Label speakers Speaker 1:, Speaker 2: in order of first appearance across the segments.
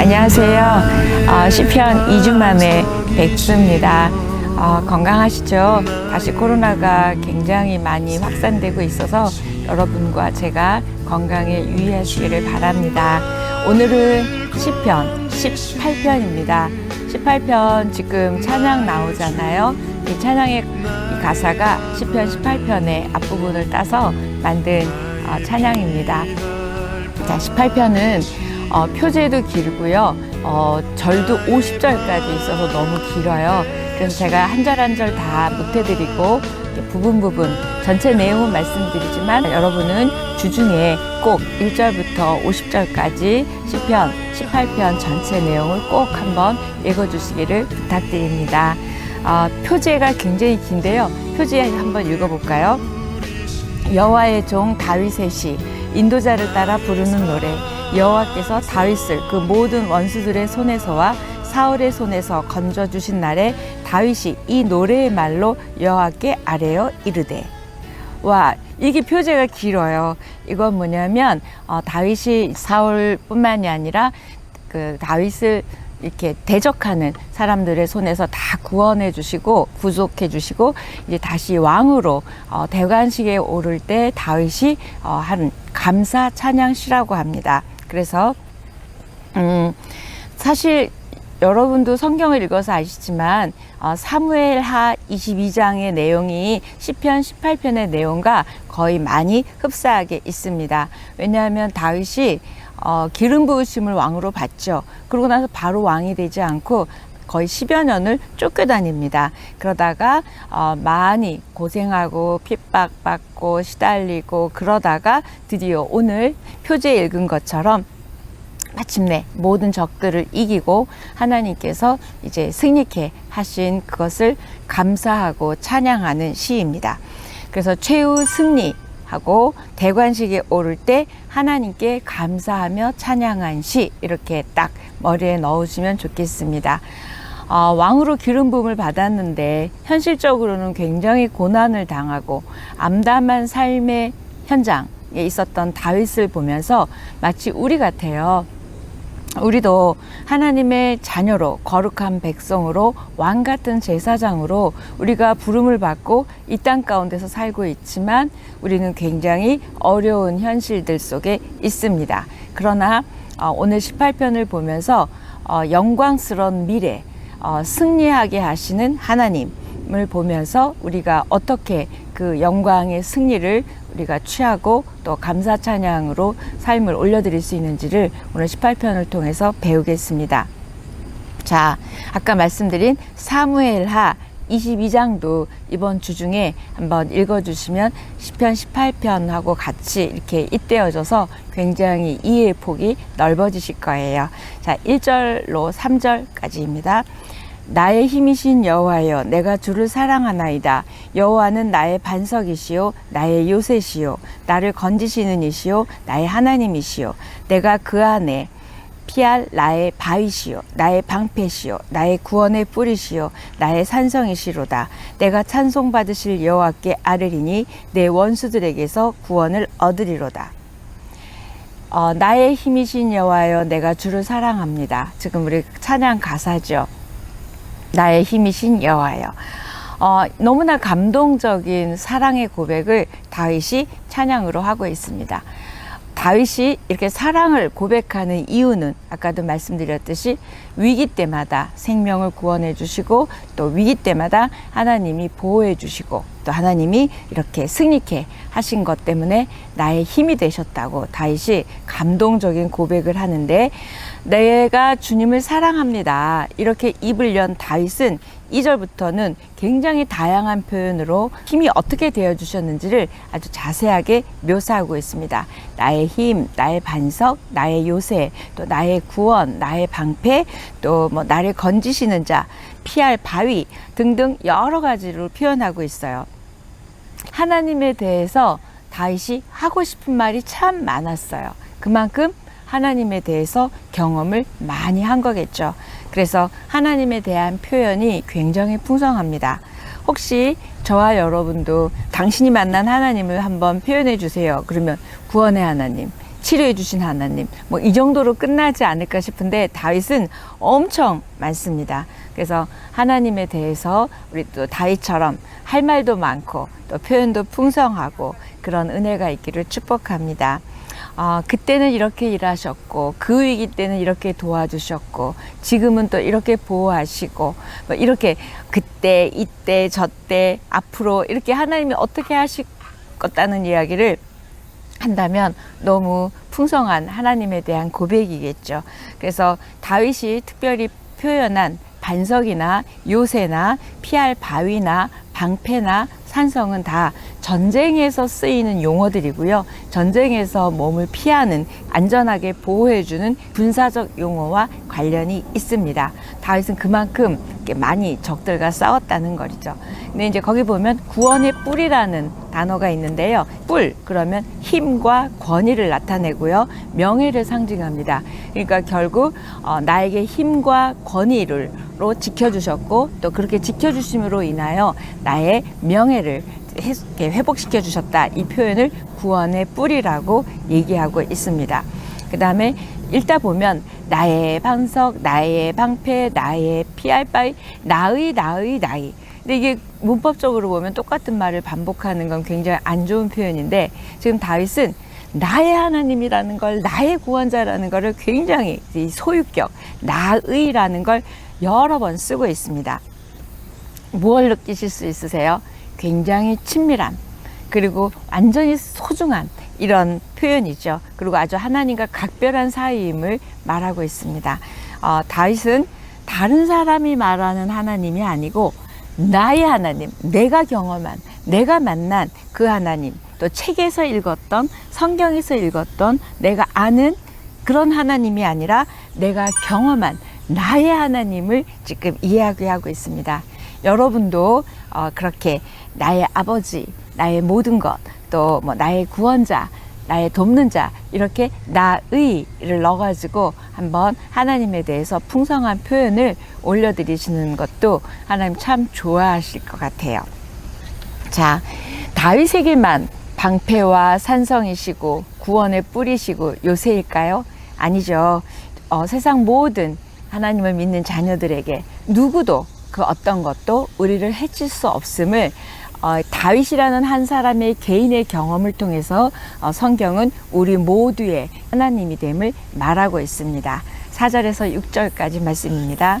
Speaker 1: 안녕하세요. 어, 시편 2주 만에 뵙습니다. 어, 건강하시죠? 다시 코로나가 굉장히 많이 확산되고 있어서 여러분과 제가 건강에 유의하시기를 바랍니다. 오늘은 시편 18편입니다. 18편 지금 찬양 나오잖아요. 이 찬양의 이 가사가 시편 18편의 앞부분을 따서 만든 어, 찬양입니다. 자, 18편은 어, 표제도 길고요. 어, 절도 50절까지 있어서 너무 길어요. 그래서 제가 한 절 한 절 다 못해드리고 부분 부분 전체 내용은 말씀드리지만 여러분은 주중에 꼭 1절부터 50절까지 10편, 18편 전체 내용을 꼭 한번 읽어주시기를 부탁드립니다. 어, 표제가 굉장히 긴데요. 표제 한번 읽어볼까요? 여호와의 종 다윗의 시 인도자를 따라 부르는 노래 여호와께서 다윗을 그 모든 원수들의 손에서와 사울의 손에서 건져 주신 날에 다윗이 이 노래의 말로 여호와께 아뢰어 이르되 와 이게 표제가 길어요. 이건 뭐냐면 어, 다윗이 사울뿐만이 아니라 그 다윗을 이렇게 대적하는 사람들의 손에서 다 구원해 주시고 구속해 주시고 이제 다시 왕으로 어, 대관식에 오를 때 다윗이 어, 한 감사 찬양시라고 합니다. 그래서 음, 사실 여러분도 성경을 읽어서 아시지만 어, 사무엘하 22장의 내용이 시편 18편의 내용과 거의 많이 흡사하게 있습니다. 왜냐하면 다윗이 어, 기름 부으심을 왕으로 받죠. 그러고 나서 바로 왕이 되지 않고 거의 10여 년을 쫓겨다닙니다. 그러다가 어, 많이 고생하고 핍박받고 시달리고 그러다가 드디어 오늘 표제 읽은 것처럼 마침내 모든 적들을 이기고 하나님께서 이제 승리케 하신 그것을 감사하고 찬양하는 시입니다. 그래서 최후 승리 하고 대관식에 오를 때 하나님께 감사하며 찬양한 시 이렇게 딱 머리에 넣으시면 좋겠습니다. 어, 왕으로 기름 부음을 받았는데 현실적으로는 굉장히 고난을 당하고 암담한 삶의 현장에 있었던 다윗을 보면서 마치 우리 같아요. 우리도 하나님의 자녀로 거룩한 백성으로 왕 같은 제사장으로 우리가 부름을 받고 이 땅 가운데서 살고 있지만 우리는 굉장히 어려운 현실들 속에 있습니다. 그러나 어, 오늘 18편을 보면서 어, 영광스러운 미래, 어, 승리하게 하시는 하나님을 보면서 우리가 어떻게 그 영광의 승리를 우리가 취하고 또 감사 찬양으로 삶을 올려드릴 수 있는지를 오늘 18편을 통해서 배우겠습니다. 자, 아까 말씀드린 사무엘하 22장도 이번 주 중에 한번 읽어주시면 10편, 18편하고 같이 이렇게 잇대어져서 굉장히 이해의 폭이 넓어지실 거예요. 자, 1절로 3절까지입니다. 나의 힘이신 여호와여 내가 주를 사랑하나이다 여호와는 나의 반석이시요 나의 요새시요 나를 건지시는 이시요 나의 하나님이시요 내가 그 안에 피할 나의 바위시요 나의 방패시요 나의 구원의 뿌리시요 나의 산성이시로다 내가 찬송 받으실 여호와께 아뢰리니 내 원수들에게서 구원을 얻으리로다 어, 나의 힘이신 여호와여 내가 주를 사랑합니다 지금 우리 찬양 가사죠 나의 힘이신 여호와여. 어, 너무나 감동적인 사랑의 고백을 다윗이 찬양으로 하고 있습니다. 다윗이 이렇게 사랑을 고백하는 이유는 아까도 말씀드렸듯이 위기 때마다 생명을 구원해 주시고 또 위기 때마다 하나님이 보호해 주시고 또 하나님이 이렇게 승리케 하신 것 때문에 나의 힘이 되셨다고 다윗이 감동적인 고백을 하는데 내가 주님을 사랑합니다. 이렇게 입을 연 다윗은 2절부터는 굉장히 다양한 표현으로 힘이 어떻게 되어 주셨는지를 아주 자세하게 묘사하고 있습니다. 나의 힘, 나의 반석, 나의 요새, 또 나의 구원, 나의 방패, 또 뭐 나를 건지시는 자, 피할 바위 등등 여러 가지로 표현하고 있어요. 하나님에 대해서 다윗이 하고 싶은 말이 참 많았어요. 그만큼 하나님에 대해서 경험을 많이 한 거겠죠. 그래서 하나님에 대한 표현이 굉장히 풍성합니다. 혹시 저와 여러분도 당신이 만난 하나님을 한번 표현해 주세요. 그러면 구원의 하나님, 치료해 주신 하나님. 뭐 이 정도로 끝나지 않을까 싶은데 다윗은 엄청 많습니다. 그래서 하나님에 대해서 우리 또 다윗처럼 할 말도 많고 또 표현도 풍성하고 그런 은혜가 있기를 축복합니다. 아, 그때는 이렇게 일하셨고 그 위기 때는 이렇게 도와주셨고 지금은 또 이렇게 보호하시고 뭐 이렇게 그때 이때 저때 앞으로 이렇게 하나님이 어떻게 하시겠다는 이야기를 한다면 너무 풍성한 하나님에 대한 고백이겠죠. 그래서 다윗이 특별히 표현한 반석이나 요새나 피할 바위나 방패나 산성은 다 전쟁에서 쓰이는 용어들이고요. 전쟁에서 몸을 피하는 안전하게 보호해주는 군사적 용어와 관련이 있습니다. 다윗은 그만큼 많이 적들과 싸웠다는 거죠. 근데 이제 거기 보면 구원의 뿔이라는 단어가 있는데요. 뿔 그러면 힘과 권위를 나타내고요. 명예를 상징합니다. 그러니까 결국 어, 나에게 힘과 권위를 로 지켜주셨고 또 그렇게 지켜주심으로 인하여 나의 명예를 회복시켜 주셨다. 이 표현을 구원의 뿔이라고 얘기하고 있습니다. 그 다음에 읽다 보면 나의 반석, 나의 방패, 나의 피할 바위, 나의 나의 나의. 근데 이게 문법적으로 보면 똑같은 말을 반복하는 건 굉장히 안 좋은 표현인데 지금 다윗은 나의 하나님이라는 걸 나의 구원자라는 거를 굉장히 이 소유격 나의라는 걸 여러 번 쓰고 있습니다. 무엇 느끼실 수 있으세요? 굉장히 친밀함 그리고 완전히 소중한 이런 표현이죠. 그리고 아주 하나님과 각별한 사이임을 말하고 있습니다. 어, 다윗은 다른 사람이 말하는 하나님이 아니고 나의 하나님, 내가 경험한, 내가 만난 그 하나님, 또 책에서 읽었던, 성경에서 읽었던, 내가 아는 그런 하나님이 아니라 내가 경험한 나의 하나님을 지금 이야기하고 있습니다. 여러분도 어, 그렇게 나의 아버지, 나의 모든 것, 또 뭐 나의 구원자, 나의 돕는 자 이렇게 나의를 넣어가지고 한번 하나님에 대해서 풍성한 표현을 올려드리시는 것도 하나님 참 좋아하실 것 같아요. 자, 다윗에게만 방패와 산성이시고 구원의 뿌리시고 요새일까요? 아니죠. 어, 세상 모든 하나님을 믿는 자녀들에게 누구도 그 어떤 것도 우리를 해칠 수 없음을 어, 다윗이라는 한 사람의 개인의 경험을 통해서 어, 성경은 우리 모두의 하나님이 됨을 말하고 있습니다. 4절에서 6절까지 말씀입니다.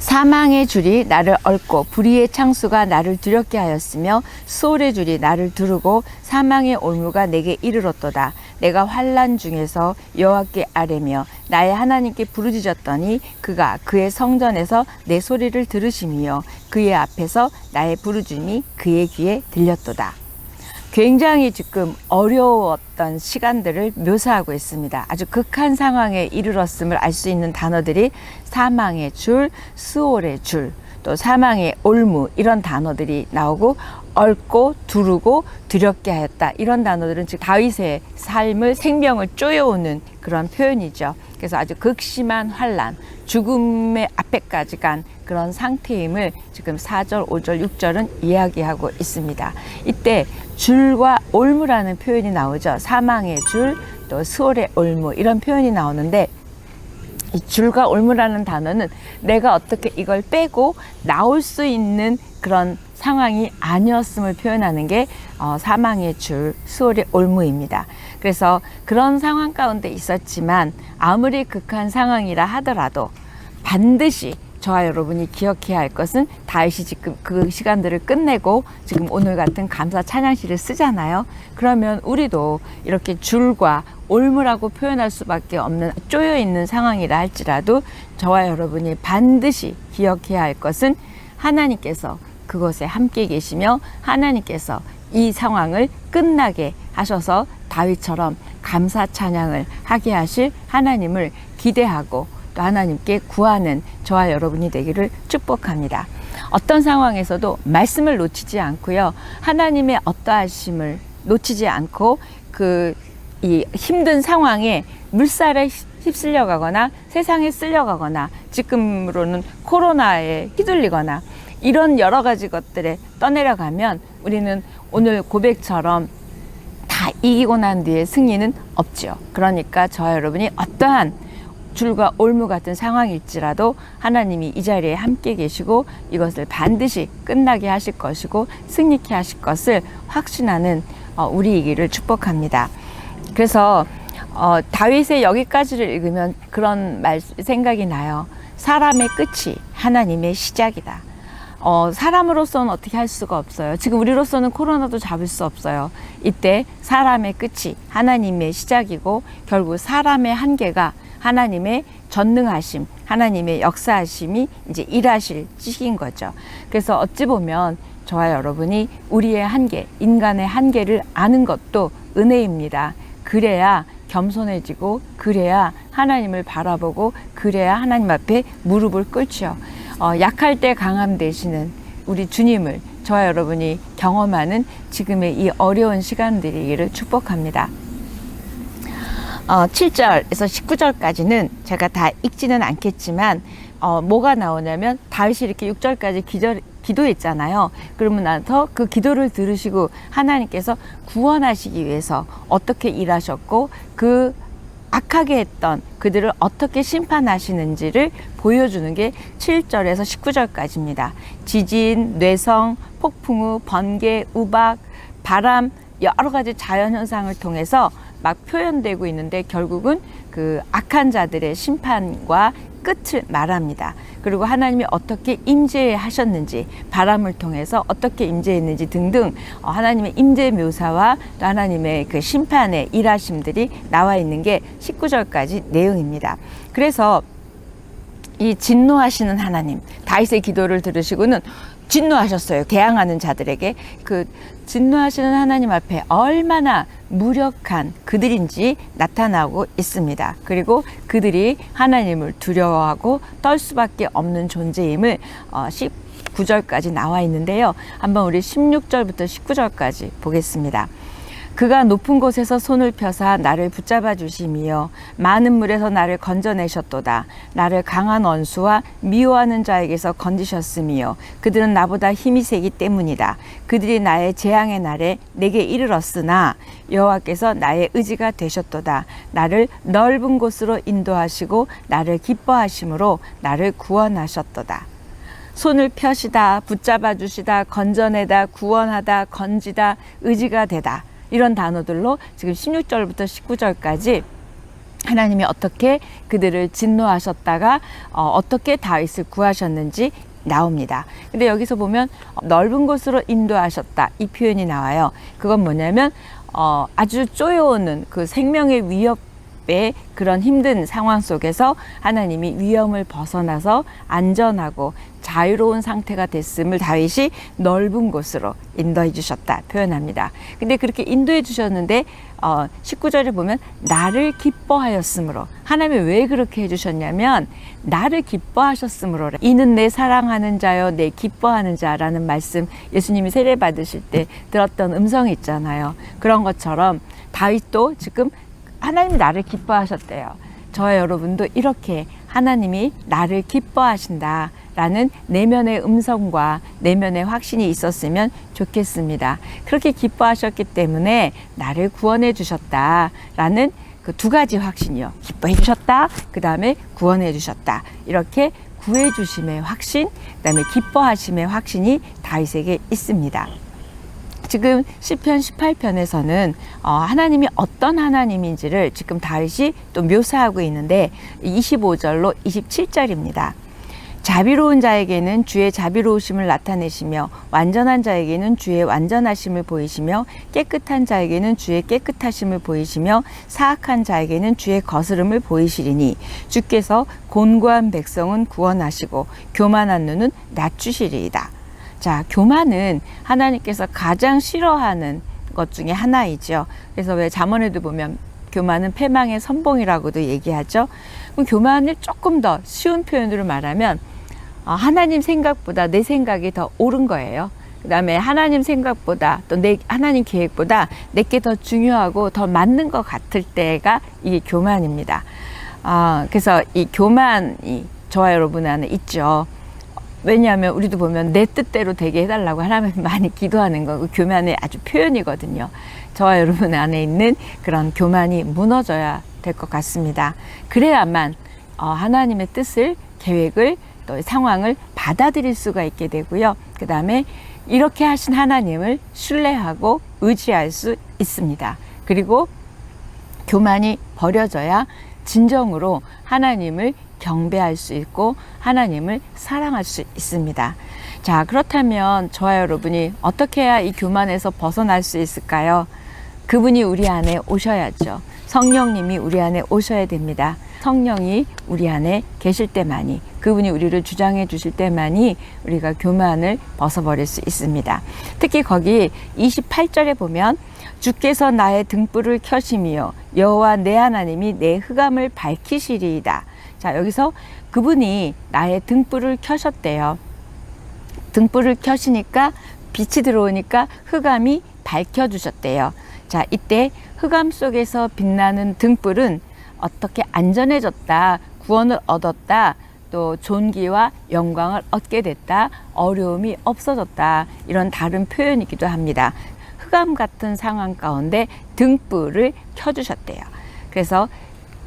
Speaker 1: 사망의 줄이 나를 얽고 불의의 창수가 나를 두렵게 하였으며 수월의 줄이 나를 두르고 사망의 올무가 내게 이르렀도다. 내가 환란 중에서 여호와께 아뢰며 나의 하나님께 부르짖었더니 그가 그의 성전에서 내 소리를 들으시며 그의 앞에서 나의 부르짖음이 그의 귀에 들렸도다. 굉장히 지금 어려웠던 시간들을 묘사하고 있습니다. 아주 극한 상황에 이르렀음을 알 수 있는 단어들이 사망의 줄, 수월의 줄, 또 사망의 올무 이런 단어들이 나오고 얽고 두르고 두렵게 하였다 이런 단어들은 즉 다윗의 삶을 생명을 쪼여오는 그런 표현이죠. 그래서 아주 극심한 환란, 죽음의 앞에까지 간 그런 상태임을 지금 4절, 5절, 6절은 이야기하고 있습니다. 이때 줄과 올무라는 표현이 나오죠. 사망의 줄, 또 수월의 올무 이런 표현이 나오는데 이 줄과 올무라는 단어는 내가 어떻게 이걸 빼고 나올 수 있는 그런 상황이 아니었음을 표현하는 게 어, 사망의 줄, 수월의 올무입니다. 그래서 그런 상황 가운데 있었지만 아무리 극한 상황이라 하더라도 반드시 저와 여러분이 기억해야 할 것은 다윗이 지금 그 시간들을 끝내고 지금 오늘 같은 감사 찬양시를 쓰잖아요. 그러면 우리도 이렇게 줄과 올무라고 표현할 수밖에 없는 쪼여 있는 상황이라 할지라도 저와 여러분이 반드시 기억해야 할 것은 하나님께서 그곳에 함께 계시며 하나님께서 이 상황을 끝나게 하셔서 다윗처럼 감사 찬양을 하게 하실 하나님을 기대하고 또 하나님께 구하는 저와 여러분이 되기를 축복합니다. 어떤 상황에서도 말씀을 놓치지 않고요. 하나님의 어떠하심을 놓치지 않고 그 이 힘든 상황에 물살에 휩쓸려 가거나 세상에 쓸려 가거나 지금으로는 코로나에 휘둘리거나 이런 여러 가지 것들에 떠내려 가면 우리는 오늘 고백처럼 다 이기고 난 뒤에 승리는 없죠. 그러니까 저와 여러분이 어떠한 줄과 올무 같은 상황일지라도 하나님이 이 자리에 함께 계시고 이것을 반드시 끝나게 하실 것이고 승리케 하실 것을 확신하는 어, 우리이기를 축복합니다. 그래서 어, 다윗의 여기까지를 읽으면 그런 말 생각이 나요. 사람의 끝이 하나님의 시작이다. 어, 사람으로서는 어떻게 할 수가 없어요. 지금 우리로서는 코로나도 잡을 수 없어요. 이때 사람의 끝이 하나님의 시작이고 결국 사람의 한계가 하나님의 전능하심, 하나님의 역사하심이 이제 일하실 시기인 거죠. 그래서 어찌 보면 저와 여러분이 우리의 한계, 인간의 한계를 아는 것도 은혜입니다. 그래야 겸손해지고 그래야 하나님을 바라보고 그래야 하나님 앞에 무릎을 꿇죠. 어, 약할 때 강함 되시는 우리 주님을 저와 여러분이 경험하는 지금의 이 어려운 시간들이기를 축복합니다. 어, 7절에서 19절까지는 제가 다 읽지는 않겠지만 어, 뭐가 나오냐면 다윗이 이렇게 6절까지 기절, 기도했잖아요. 그러면 나서 그 기도를 들으시고 하나님께서 구원하시기 위해서 어떻게 일하셨고 그 악하게 했던 그들을 어떻게 심판하시는지를 보여주는 게 7절에서 19절까지입니다. 지진, 뇌성, 폭풍우, 번개, 우박, 바람 여러 가지 자연 현상을 통해서 막 표현되고 있는데 결국은 그 악한 자들의 심판과 끝을 말합니다. 그리고 하나님이 어떻게 임재하셨는지 바람을 통해서 어떻게 임재했는지 등등 어, 하나님의 임재 묘사와 또 하나님의 그 심판의 일하심들이 나와 있는 게 19절까지 내용입니다. 그래서 이 진노하시는 하나님 다윗의 기도를 들으시고는 진노하셨어요. 대항하는 자들에게 그 진노하시는 하나님 앞에 얼마나 무력한 그들인지 나타나고 있습니다. 그리고 그들이 하나님을 두려워하고 떨 수밖에 없는 존재임을 어, 19절까지 나와 있는데요. 한번 우리 16절부터 19절까지 보겠습니다. 그가 높은 곳에서 손을 펴사 나를 붙잡아 주심이요. 많은 물에서 나를 건져내셨도다. 나를 강한 원수와 미워하는 자에게서 건지셨음이요. 그들은 나보다 힘이 세기 때문이다. 그들이 나의 재앙의 날에 내게 이르렀으나 여호와께서 나의 의지가 되셨도다. 나를 넓은 곳으로 인도하시고 나를 기뻐하심으로 나를 구원하셨도다. 손을 펴시다 붙잡아 주시다 건져내다 구원하다 건지다 의지가 되다 이런 단어들로 지금 16절부터 19절까지 하나님이 어떻게 그들을 진노하셨다가 어, 떻게 다윗을 구하셨는지 나옵니다. 근데 여기서 보면 넓은 곳으로 인도하셨다 이 표현이 나와요. 그건 뭐냐면 어, 아주 쪼여오는 그 생명의 위협 의 그런 힘든 상황 속에서 하나님이 위험을 벗어나서 안전하고 자유로운 상태가 됐음을 다윗이 넓은 곳으로 인도해 주셨다 표현합니다. 근데 그렇게 인도해 주셨는데 어, 19절에 보면 나를 기뻐하였으므로 하나님이 왜 그렇게 해주셨냐면 나를 기뻐하셨으므로 이는 내 사랑하는 자요 내 기뻐하는 자라는 말씀 예수님이 세례 받으실 때 들었던 음성이 있잖아요. 그런 것처럼 다윗도 지금 하나님이 나를 기뻐하셨대요. 저와 여러분도 이렇게 하나님이 나를 기뻐하신다. 라는 내면의 음성과 내면의 확신이 있었으면 좋겠습니다. 그렇게 기뻐하셨기 때문에 나를 구원해 주셨다. 라는 그 두 가지 확신이요. 기뻐해 주셨다. 그 다음에 구원해 주셨다. 이렇게 구해 주심의 확신, 그 다음에 기뻐하심의 확신이 다윗에게 있습니다. 지금 시편 18편에서는 어, 하나님이 어떤 하나님인지를 지금 다윗이 또 묘사하고 있는데 25절로 27절입니다. 자비로운 자에게는 주의 자비로우심을 나타내시며 완전한 자에게는 주의 완전하심을 보이시며 깨끗한 자에게는 주의 깨끗하심을 보이시며 사악한 자에게는 주의 거스름을 보이시리니 주께서 곤고한 백성은 구원하시고 교만한 눈은 낮추시리이다. 자, 교만은 하나님께서 가장 싫어하는 것 중에 하나이죠. 그래서 왜 잠언에도 보면 교만은 패망의 선봉이라고도 얘기하죠. 그럼 교만을 조금 더 쉬운 표현으로 말하면 어, 하나님 생각보다 내 생각이 더 옳은 거예요. 그 다음에 하나님 생각보다 또 내 하나님 계획보다 내게 더 중요하고 더 맞는 것 같을 때가 이게 교만입니다. 아, 그래서 이 교만이 저와 여러분 안에 있죠. 왜냐하면 우리도 보면 내 뜻대로 되게 해달라고 하나님 많이 기도하는 거, 그 교만의 아주 표현이거든요. 저와 여러분 안에 있는 그런 교만이 무너져야 될 것 같습니다. 그래야만 어, 하나님의 뜻을, 계획을, 또 상황을 받아들일 수가 있게 되고요. 그 다음에 이렇게 하신 하나님을 신뢰하고 의지할 수 있습니다. 그리고 교만이 버려져야 진정으로 하나님을 경배할 수 있고 하나님을 사랑할 수 있습니다. 자, 그렇다면 저와 여러분이 어떻게 해야 이 교만에서 벗어날 수 있을까요? 그분이 우리 안에 오셔야죠. 성령님이 우리 안에 오셔야 됩니다. 성령이 우리 안에 계실 때만이 그분이 우리를 주장해 주실 때만이 우리가 교만을 벗어버릴 수 있습니다. 특히 거기 28절에 보면 주께서 나의 등불을 켜시며 여호와 내 하나님이 내 흑암을 밝히시리이다. 자, 여기서 그분이 나의 등불을 켜셨대요. 등불을 켜시니까 빛이 들어오니까 흑암이 밝혀주셨대요. 자, 이때 흑암 속에서 빛나는 등불은 어떻게 안전해졌다, 구원을 얻었다, 또 존귀와 영광을 얻게 됐다, 어려움이 없어졌다, 이런 다른 표현이기도 합니다. 흑암 같은 상황 가운데 등불을 켜주셨대요. 그래서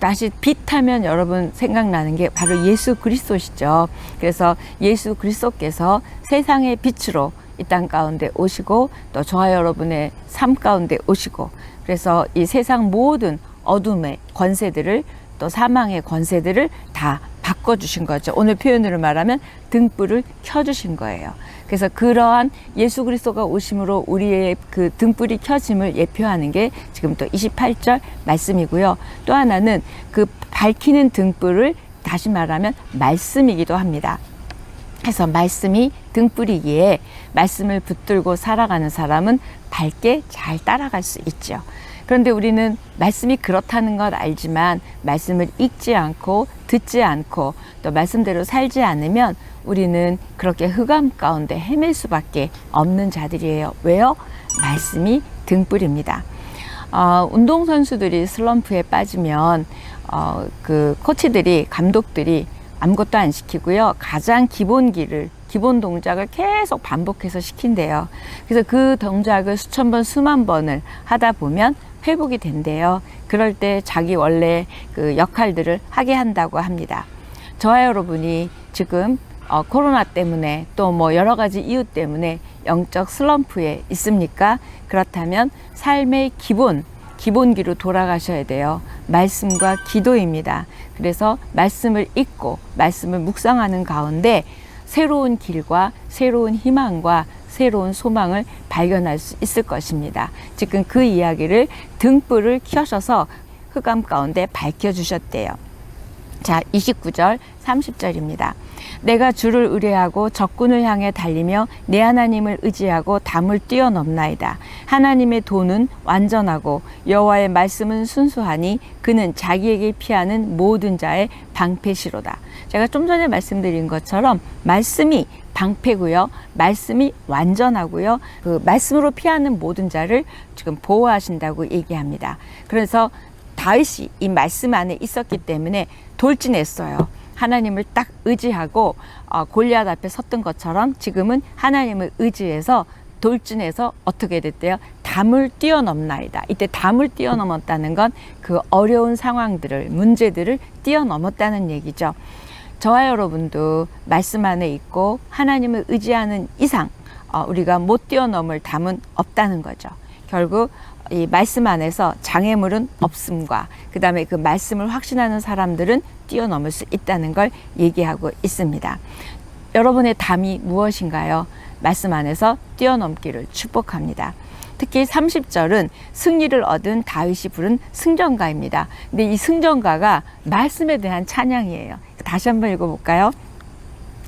Speaker 1: 다시 빛하면 여러분 생각나는 게 바로 예수 그리스도시죠. 그래서 예수 그리스도께서 세상의 빛으로 이 땅 가운데 오시고 또 저와 여러분의 삶 가운데 오시고 그래서 이 세상 모든 어둠의 권세들을 또 사망의 권세들을 다 바꿔주신 거죠. 오늘 표현으로 말하면 등불을 켜주신 거예요. 그래서 그러한 예수 그리스도가 오심으로 우리의 그 등불이 켜짐을 예표하는 게 지금 또 28절 말씀이고요. 또 하나는 그 밝히는 등불을 다시 말하면 말씀이기도 합니다. 그래서 말씀이 등불이기에 말씀을 붙들고 살아가는 사람은 밝게 잘 따라갈 수 있죠. 그런데 우리는 말씀이 그렇다는 걸 알지만 말씀을 읽지 않고 듣지 않고 또 말씀대로 살지 않으면 우리는 그렇게 흑암 가운데 헤맬 수밖에 없는 자들이에요. 왜요? 말씀이 등불입니다. 어, 운동선수들이 슬럼프에 빠지면 어, 그 코치들이 감독들이 아무것도 안 시키고요. 가장 기본기를 기본 동작을 계속 반복해서 시킨대요. 그래서 그 동작을 수천 번, 수만 번을 하다 보면 회복이 된대요. 그럴 때 자기 원래 그 역할들을 하게 한다고 합니다. 저와 여러분이 지금 어, 코로나 때문에 또 뭐 여러 가지 이유 때문에 영적 슬럼프에 있습니까? 그렇다면 삶의 기본, 기본기로 돌아가셔야 돼요. 말씀과 기도입니다. 그래서 말씀을 읽고 말씀을 묵상하는 가운데 새로운 길과 새로운 희망과 새로운 소망을 발견할 수 있을 것입니다. 지금 그 이야기를 등불을 켜셔서 흑암 가운데 밝혀 주셨대요. 자, 29절, 30절입니다. 내가 주를 의뢰하고 적군을 향해 달리며 내 하나님을 의지하고 담을 뛰어넘나이다. 하나님의 도는 완전하고 여호와의 말씀은 순수하니 그는 자기에게 피하는 모든 자의 방패시로다. 제가 좀 전에 말씀드린 것처럼 말씀이 방패고요. 말씀이 완전하고요. 그 말씀으로 피하는 모든 자를 지금 보호하신다고 얘기합니다. 그래서 다윗이 이 말씀 안에 있었기 때문에 돌진했어요. 하나님을 딱 의지하고 어, 골리앗 앞에 섰던 것처럼 지금은 하나님을 의지해서 돌진해서 어떻게 됐대요? 담을 뛰어넘나이다. 이때 담을 뛰어넘었다는 건 그 어려운 상황들을 문제들을 뛰어넘었다는 얘기죠. 저와 여러분도 말씀 안에 있고 하나님을 의지하는 이상 어, 우리가 못 뛰어넘을 담은 없다는 거죠. 결국 이 말씀 안에서 장애물은 없음과 그 다음에 그 말씀을 확신하는 사람들은 뛰어넘을 수 있다는 걸 얘기하고 있습니다. 여러분의 담이 무엇인가요? 말씀 안에서 뛰어넘기를 축복합니다. 특히 30절은 승리를 얻은 다윗이 부른 승전가입니다. 근데 이 승전가가 말씀에 대한 찬양이에요. 다시 한번 읽어볼까요?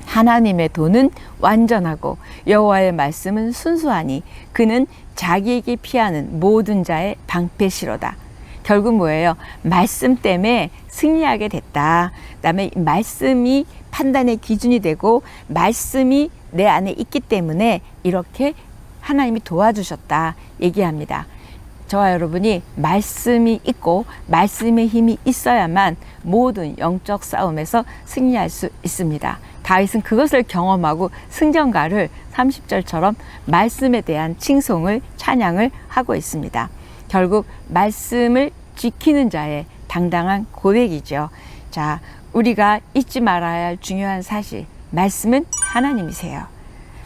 Speaker 1: 하나님의 도는 완전하고 여호와의 말씀은 순수하니 그는 자기에게 피하는 모든 자의 방패시로다. 결국 뭐예요? 말씀 때문에 승리하게 됐다. 그다음에 말씀이 판단의 기준이 되고 말씀이 내 안에 있기 때문에 이렇게 하나님이 도와주셨다 얘기합니다. 저와 여러분이 말씀이 있고 말씀의 힘이 있어야만 모든 영적 싸움에서 승리할 수 있습니다. 다윗은 그것을 경험하고 승전가를 30절처럼 말씀에 대한 칭송을 찬양을 하고 있습니다. 결국 말씀을 지키는 자의 당당한 고백이죠. 자, 우리가 잊지 말아야 할 중요한 사실. 말씀은 하나님이세요.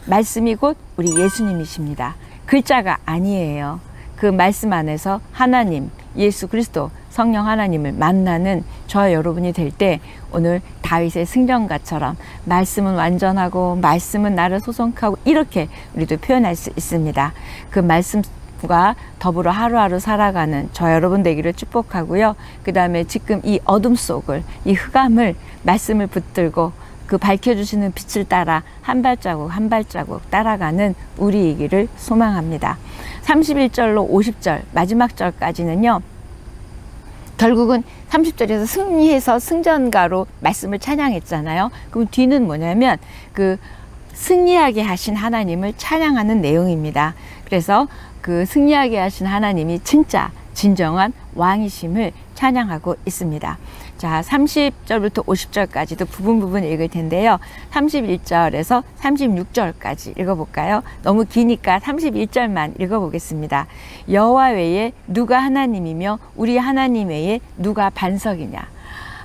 Speaker 1: 말씀이 곧 우리 예수님이십니다. 글자가 아니에요. 그 말씀 안에서 하나님, 예수 그리스도, 성령 하나님을 만나는 저와 여러분이 될 때 오늘 다윗의 승전가처럼 말씀은 완전하고 말씀은 나를 소송하고 이렇게 우리도 표현할 수 있습니다. 그 말씀 과 더불어 하루하루 살아가는 저 여러분 되기를 축복하고요. 그 다음에 지금 이 어둠 속을 이 흑암을 말씀을 붙들고 그 밝혀주시는 빛을 따라 한 발자국 한 발자국 따라가는 우리이기를 소망합니다. 31절로 50절 마지막 절까지는요. 결국은 30절에서 승리해서 승전가로 말씀을 찬양했잖아요. 그럼 뒤는 뭐냐면 그 승리하게 하신 하나님을 찬양하는 내용입니다. 그래서 그 승리하게 하신 하나님이 진짜 진정한 왕이심을 찬양하고 있습니다. 자, 30절부터 50절까지도 부분 부분 읽을 텐데요. 31절에서 36절까지 읽어볼까요? 너무 기니까 31절만 읽어보겠습니다. 여호와 외에 누가 하나님이며 우리 하나님 외에 누가 반석이냐?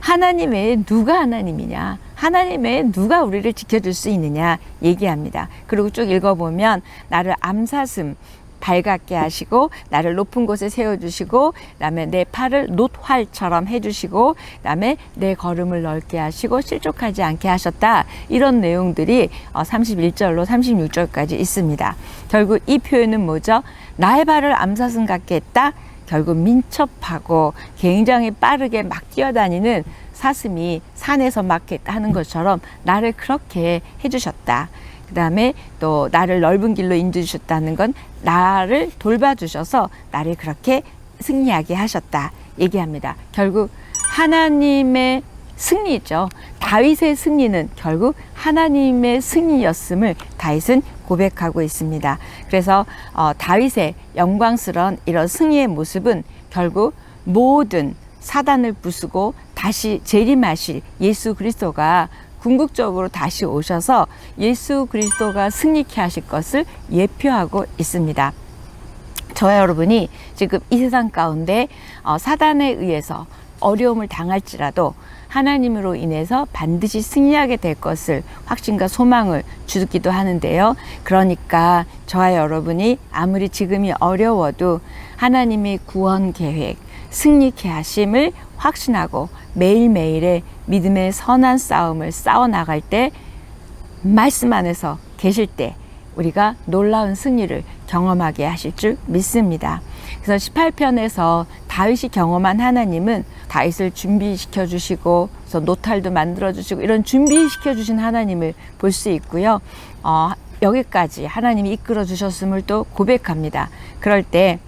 Speaker 1: 하나님 외에 누가 하나님이냐? 하나님 외에 누가 우리를 지켜줄 수 있느냐? 얘기합니다. 그리고 쭉 읽어보면 나를 암사슴 밝게 하시고 나를 높은 곳에 세워주시고 그다음에 내 팔을 놋활처럼 해주시고 그다음에 내 걸음을 넓게 하시고 실족하지 않게 하셨다 이런 내용들이 31절로 36절까지 있습니다. 결국 이 표현은 뭐죠? 나의 발을 암사슴 같게 했다. 결국 민첩하고 굉장히 빠르게 막 뛰어다니는 사슴이 산에서 막 하는 것처럼 나를 그렇게 해주셨다. 그 다음에 또 나를 넓은 길로 인도주셨다는 건 나를 돌봐주셔서 나를 그렇게 승리하게 하셨다 얘기합니다. 결국 하나님의 승리죠. 다윗의 승리는 결국 하나님의 승리였음을 다윗은 고백하고 있습니다. 그래서 어, 다윗의 영광스러운 이런 승리의 모습은 결국 모든 사단을 부수고 다시 재림하실 예수 그리스도가 궁극적으로 다시 오셔서 예수 그리스도가 승리케 하실 것을 예표하고 있습니다. 저와 여러분이 지금 이 세상 가운데 어, 사단에 의해서 어려움을 당할지라도 하나님으로 인해서 반드시 승리하게 될 것을 확신과 소망을 주기도 하는데요. 그러니까 저와 여러분이 아무리 지금이 어려워도 하나님의 구원 계획, 승리케 하심을 확신하고 매일매일의 믿음의 선한 싸움을 싸워 나갈 때 말씀 안에서 계실 때 우리가 놀라운 승리를 경험하게 하실 줄 믿습니다. 그래서 18편에서 다윗이 경험한 하나님은 다윗을 준비시켜 주시고 그래서 노탈도 만들어 주시고 이런 준비시켜 주신 하나님을 볼 수 있고요. 어, 여기까지 하나님이 이끌어 주셨음을 또 고백합니다. 그럴 때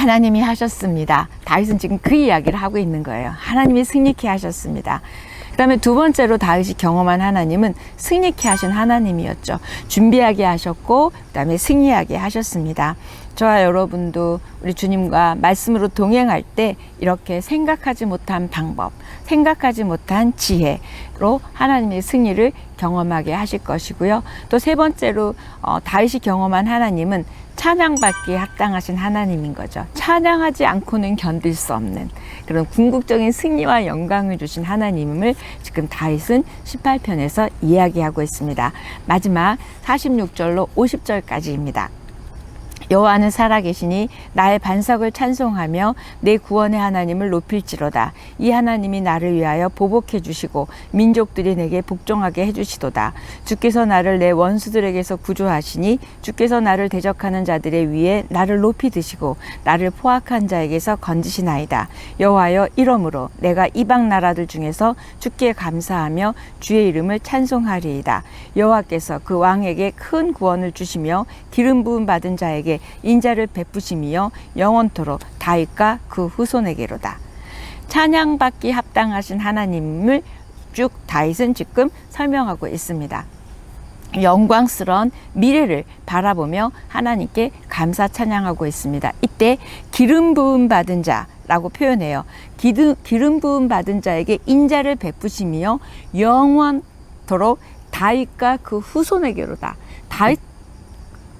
Speaker 1: 하나님이 하셨습니다. 다윗은 지금 그 이야기를 하고 있는 거예요. 하나님이 승리케 하셨습니다. 그 다음에 두 번째로 다윗이 경험한 하나님은 승리케 하신 하나님이었죠. 준비하게 하셨고, 그 다음에 승리하게 하셨습니다. 저와 여러분도 우리 주님과 말씀으로 동행할 때 이렇게 생각하지 못한 방법, 생각하지 못한 지혜로 하나님의 승리를 경험하게 하실 것이고요. 또 세 번째로 어, 다윗이 경험한 하나님은 찬양받기에 합당하신 하나님인 거죠. 찬양하지 않고는 견딜 수 없는 그런 궁극적인 승리와 영광을 주신 하나님을 지금 다윗은 18편에서 이야기하고 있습니다. 마지막 46절로 50절까지입니다. 여호와는 살아계시니 나의 반석을 찬송하며 내 구원의 하나님을 높일지로다. 이 하나님이 나를 위하여 보복해 주시고 민족들이 내게 복종하게 해 주시도다. 주께서 나를 내 원수들에게서 구조하시니 주께서 나를 대적하는 자들의 위에 나를 높이 드시고 나를 포악한 자에게서 건지시나이다. 여호와여 이러므로 내가 이방 나라들 중에서 주께 감사하며 주의 이름을 찬송하리이다. 여호와께서 그 왕에게 큰 구원을 주시며 기름 부음 받은 자에게 인자를 베푸심이여 영원토록 다윗과 그 후손에게로다. 찬양받기 합당하신 하나님을 쭉 다윗은 지금 설명하고 있습니다. 영광스러운 미래를 바라보며 하나님께 감사 찬양하고 있습니다. 이때 기름 부음 받은 자라고 표현해요. 기름, 기름 부음 받은 자에게 인자를 베푸시며 영원토록 다윗과 그 후손에게로다. 다윗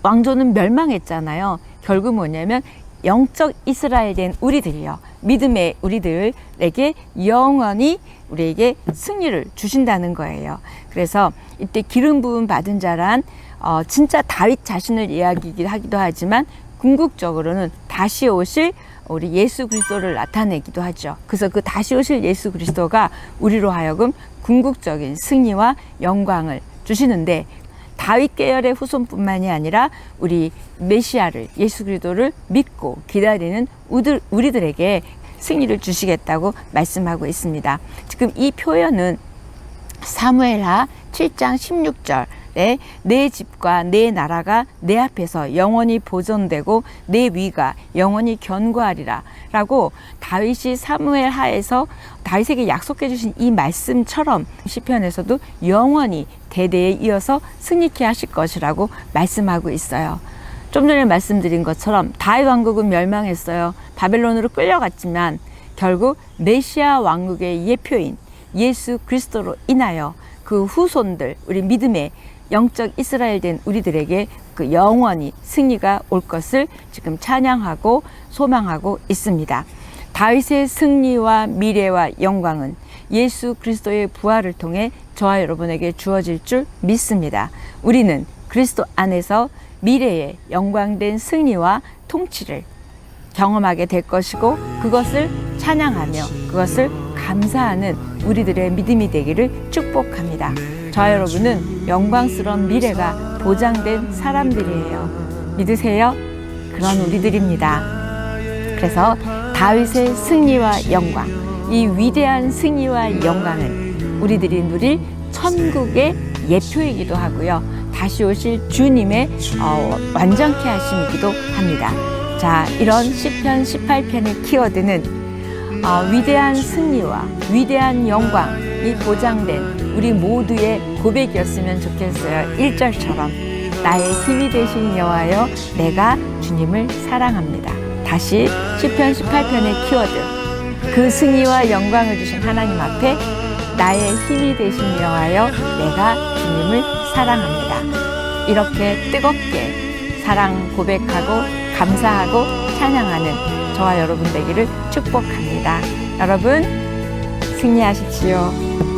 Speaker 1: 왕조는 멸망했잖아요. 결국 뭐냐면 영적 이스라엘 된 우리들이요. 믿음의 우리들에게 영원히 우리에게 승리를 주신다는 거예요. 그래서 이때 기름 부음 받은 자란 어, 진짜 다윗 자신을 이야기하기도 하지만 궁극적으로는 다시 오실 우리 예수 그리스도를 나타내기도 하죠. 그래서 그 다시 오실 예수 그리스도가 우리로 하여금 궁극적인 승리와 영광을 주시는데 다윗 계열의 후손뿐만이 아니라 우리 메시아를 예수 그리스도를 믿고 기다리는 우들, 우리들에게 승리를 주시겠다고 말씀하고 있습니다. 지금 이 표현은 사무엘하 7장 16절 에내 집과 내 나라가 내 앞에서 영원히 보존되고 내 위가 영원히 견고하리라 라고 다윗이 사무엘 하에서 다윗에게 약속해 주신 이 말씀처럼 시편에서도 영원히 대대에 이어서 승리케 하실 것이라고 말씀하고 있어요. 좀 전에 말씀드린 것처럼 다윗 왕국은 멸망했어요. 바벨론으로 끌려갔지만 결국 메시아 왕국의 예표인 예수 그리스도로 인하여 그 후손들 우리 믿음의 영적 이스라엘 된 우리들에게 그 영원히 승리가 올 것을 지금 찬양하고 소망하고 있습니다. 다윗의 승리와 미래와 영광은 예수 그리스도의 부활을 통해 저와 여러분에게 주어질 줄 믿습니다. 우리는 그리스도 안에서 미래의 영광된 승리와 통치를 경험하게 될 것이고 그것을 찬양하며 그것을 감사하는 우리들의 믿음이 되기를 축복합니다. 저와 여러분은 영광스러운 미래가 보장된 사람들이에요. 믿으세요? 그런 우리들입니다. 그래서 다윗의 승리와 영광, 이 위대한 승리와 영광은 우리들이 누릴 천국의 예표이기도 하고요. 다시 오실 주님의 어, 완전케 하심이기도 합니다. 자, 이런 시편 18편의 키워드는 어, 위대한 승리와 위대한 영광 이 보장된 우리 모두의 고백이었으면 좋겠어요. 1절처럼 나의 힘이 되신 여호와여 내가 주님을 사랑합니다. 다시 시편 18편의 키워드 그 승리와 영광을 주신 하나님 앞에 나의 힘이 되신 여호와여 내가 주님을 사랑합니다. 이렇게 뜨겁게 사랑 고백하고 감사하고 찬양하는 저와 여러분 되기를 축복합니다. 여러분 승리하십시오.